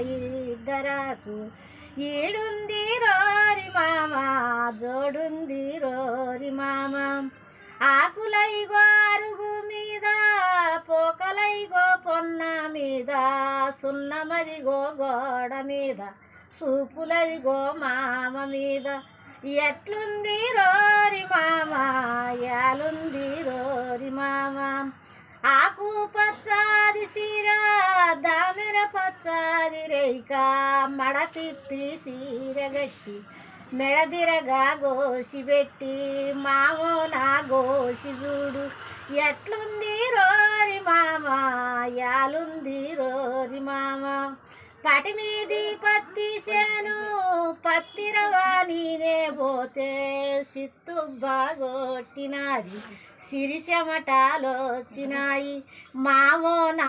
ఇద్దరాకు. ఈడుంది రోరి మామ జోడుంది రోరి మామ. ఆకులైగో అరుగు మీద పోకలైగో పొన్న మీద సున్నమదిగో గోడ మీద సూపులదిగో మామ మీద. ఎట్లుంది రోరి మామ దామెర పచ్చాది రేక మడ మెడదిరగా గోసి పెట్టి మామో నా గోసి చూడు. ఎట్లుంది రోరి మామ? యాలుంది రోరి మామ? పటి మీది పత్తి సేను పత్తి రవాణీనే పోతే సిత్తు బాగొట్టినాది సిరి వచ్చినాయి మామో నా